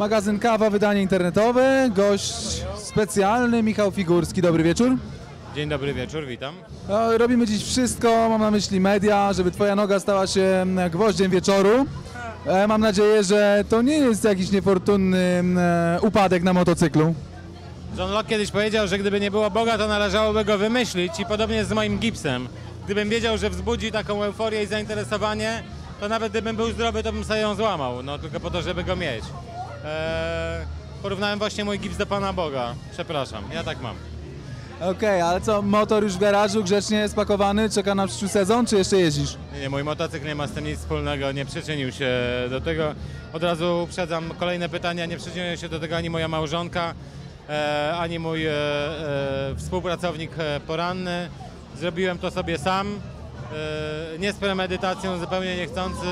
Magazyn Kawa, wydanie internetowe, gość specjalny Michał Figurski. Dobry wieczór. Dzień dobry wieczór, witam. No, robimy dziś wszystko, mam na myśli media, żeby twoja noga stała się mm, gwoździem wieczoru. E, Mam nadzieję, że to nie jest jakiś niefortunny mm, e, upadek na motocyklu. John Locke kiedyś powiedział, że gdyby nie było Boga, to należałoby go wymyślić i podobnie z moim gipsem. Gdybym wiedział, że wzbudzi taką euforię i zainteresowanie, to nawet gdybym był zdrowy, to bym sobie ją złamał, no tylko po to, żeby go mieć. Eee, porównałem właśnie mój gips do Pana Boga. Przepraszam, ja tak mam. Okej, ale co, motor już w garażu, grzecznie spakowany, czeka na przyszły sezon, czy jeszcze jeździsz? Nie, nie, mój motocykl nie ma z tym nic wspólnego, nie przyczynił się do tego. Od razu uprzedzam kolejne pytania, nie przyczynił się do tego ani moja małżonka, e, ani mój e, e, współpracownik e, poranny. Zrobiłem to sobie sam, e, nie z premedytacją, zupełnie niechcący.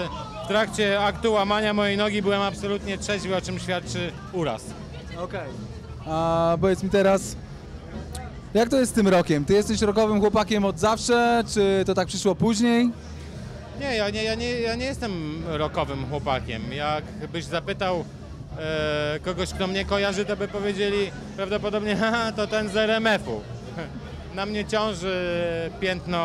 W trakcie aktu łamania mojej nogi byłem absolutnie trzeźwy, o czym świadczy uraz. Okej. A powiedz mi teraz, jak to jest z tym rokiem? Ty jesteś rokowym chłopakiem od zawsze, czy to tak przyszło później? Nie, ja nie, ja nie, ja nie jestem rokowym chłopakiem. Jakbyś zapytał e, kogoś, kto mnie kojarzy, to by powiedzieli prawdopodobnie, haha, to ten z RMF-u. Na mnie ciąży piętno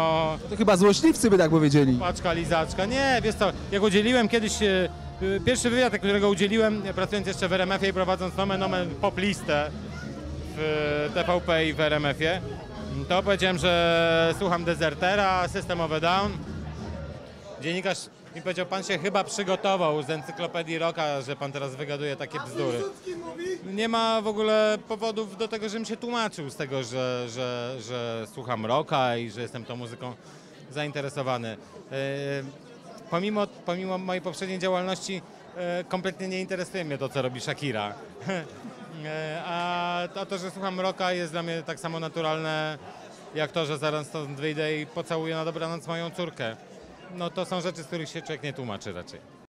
To chyba złośliwcy by tak powiedzieli. paczka, lizaczka. Nie, wiesz co, jak udzieliłem kiedyś, e, e, pierwszy wywiad, którego udzieliłem, e, pracując jeszcze w RMF-ie i prowadząc nomen omen pop listę w TVP i w RMF-ie, to powiedziałem, że słucham Desertera, System of a Down. Dziennikarz mi powiedział, pan się chyba przygotował z encyklopedii Rocka, że pan teraz wygaduje takie bzdury. Nie ma w ogóle powodów do tego, żebym się tłumaczył z tego, że, że, że słucham rocka i że jestem tą muzyką zainteresowany. E, Pomimo, pomimo mojej poprzedniej działalności e, kompletnie nie interesuje mnie to, co robi Shakira. E, A to, to, że słucham rocka jest dla mnie tak samo naturalne, jak to, że zaraz stąd wyjdę i pocałuję na dobranoc moją córkę. No to są rzeczy, z których się człowiek nie tłumaczy raczej.